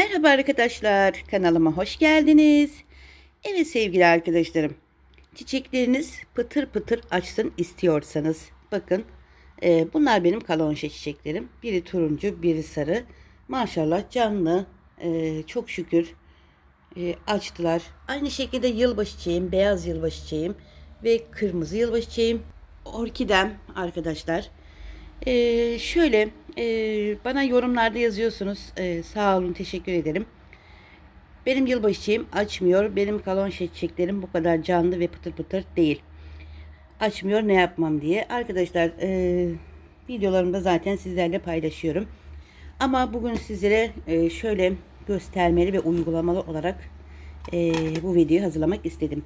Merhaba arkadaşlar, kanalıma hoş geldiniz. Evet sevgili arkadaşlarım, çiçekleriniz pıtır pıtır açsın istiyorsanız, bakın e, bunlar benim kalonşe çiçeklerim. Biri turuncu, biri sarı. Maşallah canlı, e, çok şükür e, açtılar. Aynı şekilde yılbaşı çiçeğim, beyaz yılbaşı çiçeğim ve kırmızı yılbaşı çiçeğim. Orkidem arkadaşlar. Ee, şöyle e, bana yorumlarda yazıyorsunuz. Ee, sağ olun teşekkür ederim. Benim yılbaşı çiçeğim açmıyor. Benim kalon çiçeklerim bu kadar canlı ve pıtır pıtır değil. Açmıyor ne yapmam diye. Arkadaşlar e, videolarımda zaten sizlerle paylaşıyorum. Ama bugün sizlere e, şöyle göstermeli ve uygulamalı olarak e, bu videoyu hazırlamak istedim.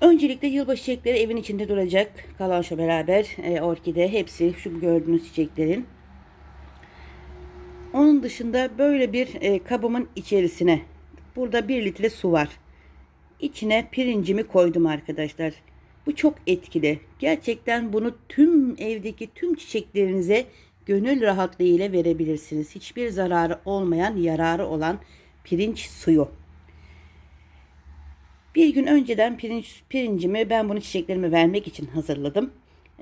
Öncelikle yılbaşı çiçekleri evin içinde duracak. Kalanşo beraber e, orkide hepsi şu gördüğünüz çiçeklerin. Onun dışında böyle bir e, kabımın içerisine burada bir litre su var. İçine pirincimi koydum arkadaşlar. Bu çok etkili. Gerçekten bunu tüm evdeki tüm çiçeklerinize gönül rahatlığıyla verebilirsiniz. Hiçbir zararı olmayan, yararı olan pirinç suyu. Bir gün önceden pirinç, pirincimi ben bunu çiçeklerime vermek için hazırladım.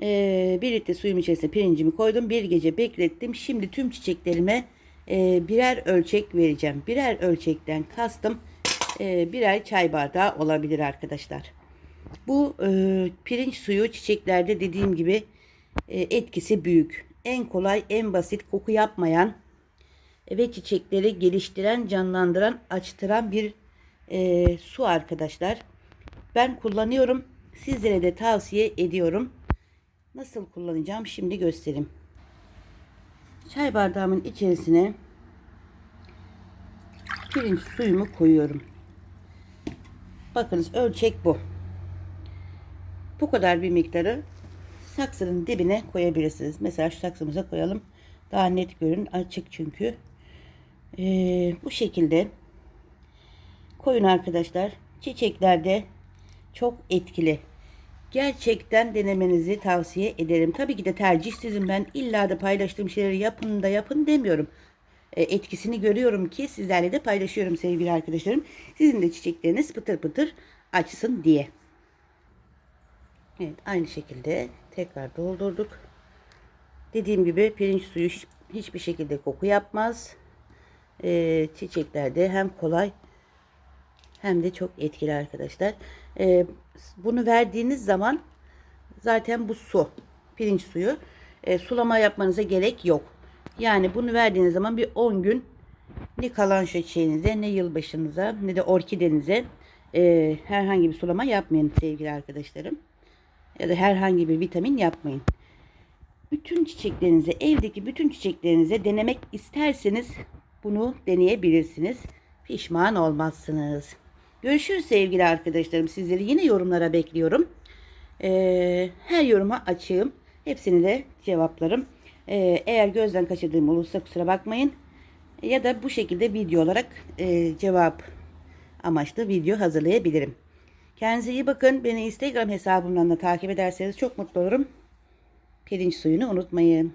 Ee, bir litre suyum içerisine pirincimi koydum. Bir gece beklettim. Şimdi tüm çiçeklerime e, birer ölçek vereceğim. Birer ölçekten kastım e, birer çay bardağı olabilir arkadaşlar. Bu e, pirinç suyu çiçeklerde dediğim gibi e, etkisi büyük. En kolay, en basit, koku yapmayan ve çiçekleri geliştiren, canlandıran, açtıran bir su arkadaşlar. Ben kullanıyorum. Sizlere de tavsiye ediyorum. Nasıl kullanacağım şimdi göstereyim. Çay bardağımın içerisine pirinç suyumu koyuyorum. Bakınız ölçek bu. Bu kadar bir miktarı saksının dibine koyabilirsiniz. Mesela şu saksımıza koyalım. Daha net görün. Açık çünkü. Ee, bu şekilde koyun arkadaşlar. Çiçeklerde çok etkili. Gerçekten denemenizi tavsiye ederim. Tabii ki de tercih sizin. Ben illa da paylaştığım şeyleri yapın da yapın demiyorum. E, etkisini görüyorum ki sizlerle de paylaşıyorum sevgili arkadaşlarım. Sizin de çiçekleriniz pıtır pıtır açsın diye. Evet aynı şekilde tekrar doldurduk. Dediğim gibi pirinç suyu hiçbir şekilde koku yapmaz. E, çiçeklerde hem kolay hem de çok etkili arkadaşlar. E, bunu verdiğiniz zaman zaten bu su, pirinç suyu e, sulama yapmanıza gerek yok. Yani bunu verdiğiniz zaman bir 10 gün ne kalan çiçeğinize ne yılbaşınıza ne de orkidenize e, herhangi bir sulama yapmayın sevgili arkadaşlarım. Ya da herhangi bir vitamin yapmayın. Bütün çiçeklerinize, evdeki bütün çiçeklerinize denemek isterseniz bunu deneyebilirsiniz. Pişman olmazsınız. Görüşürüz sevgili arkadaşlarım. Sizleri yine yorumlara bekliyorum. Ee, her yoruma açığım. Hepsini de cevaplarım. Ee, eğer gözden kaçırdığım olursa kusura bakmayın. Ya da bu şekilde video olarak e, cevap amaçlı video hazırlayabilirim. Kendinize iyi bakın. Beni Instagram hesabımdan da takip ederseniz çok mutlu olurum. Pirinç suyunu unutmayın.